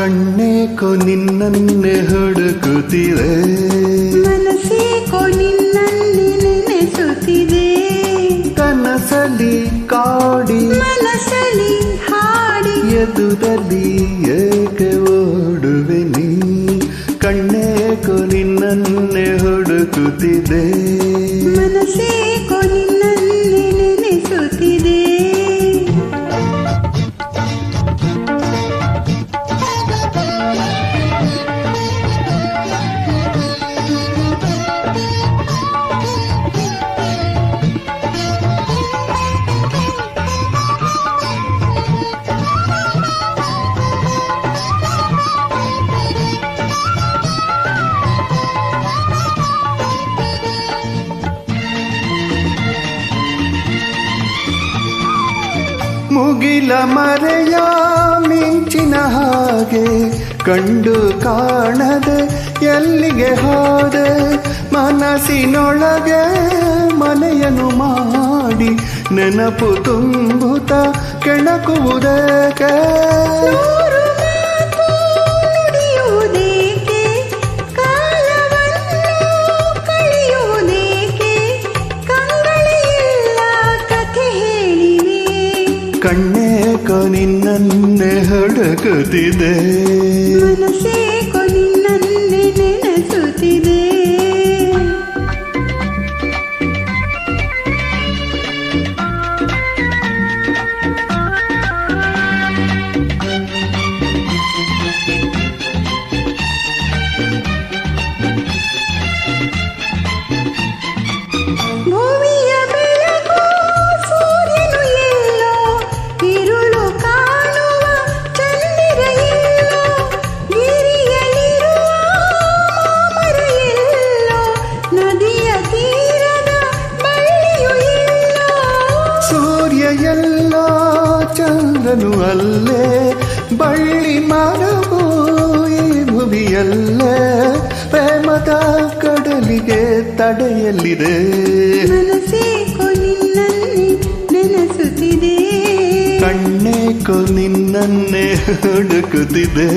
ಕಣ್ಣೇಕೋ ನಿನ್ನನ್ನೇ ಹುಡುಕುತ್ತಿದೆ. ಮನಸ್ಸೇಕೋ ನಿನ್ನನ್ನೇ ನೆನೆಸುತ್ತಿದೆ. ಕನಸಲಿ ಕಾಡಿ ಮನಸಲಿ ಹಾಡಿ. ಎದುರಲ್ಲಿ ಏಕೆ ಓಡುವೆ ನೀ? ಕಣ್ಣೇಕೋ ನಿನ್ನನ್ನೇ ಹುಡುಕುತ್ತಿದೆ. ಮುಗಿಲ ಮರೆಯ ಮಿಂಚಿನ ಹಾಗೆ ಕಂಡು ಕಾಣದೆ ಎಲ್ಲಿಗೆ ಹೋದೆ? ಮನಸ್ಸಿನೊಳಗೆ ಮನೆಯನ್ನು ಮಾಡಿ ನೆನಪು ತುಂಬುತ್ತ ಕೆಣಕುವುದೇಕೆ ಕಣ್ಣೇಕೋ ನಿನ್ನನ್ನೆ ಹುಡುಕುತ್ತಿದೆ ಮನಸ್ಸೇಕೋ ಚಂದ್ರನು ಅಲ್ಲೇ ಬಳ್ಳಿ ಮರವು ಈ ಭುವಿಯಲ್ಲೇ ಪ್ರೇಮದ ಕಡಲಿಗೆ ತಡೆಯಲ್ಲಿದೆ. ನೆನೆಸುತ್ತಿದೆ ಕಣ್ಣೇಕೋ ನಿನ್ನನ್ನೇ ಹುಡುಕುತ್ತಿದೆ.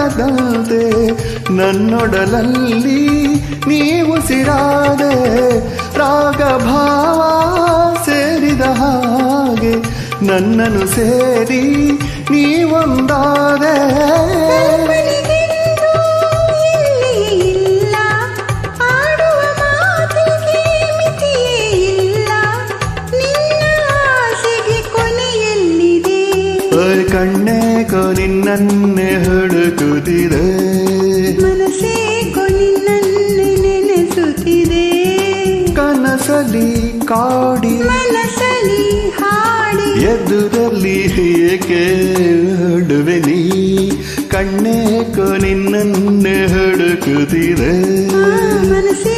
ಪರಿಮಳದಂತೆ ನನ್ನೊಡಲಲ್ಲಿ ನೀವು ಸಿರಾದೆ ರಾಗಭಾವ ಸೇರಿದ ಹಾಗೆ ನನ್ನನ್ನು ಸೇರಿ ನೀವೊಂದಾದೆ. ಓಯ್ ಕಣ್ಣೇಕೋ ನಿನ್ನನ್ನೇ ಹುಡುಕುತ್ತಿದೆ ಮನಸ್ಸೇಕೋ ನಿನ್ನೆ ನೆನೆಸುತ್ತಿದೆ. ಕನಸಲಿ ಕಾಡಿ ಮನಸಲಿ ಹಾಡಿ. ಎದುರಲ್ಲಿ ಏಕೆ ಹುಡುವೆ ನೀ? ಕಣ್ಣೇಕೋ ನಿನ್ನೆ ಹುಡುಕುತ್ತಿದೆ ಮನಸ್ಸೇ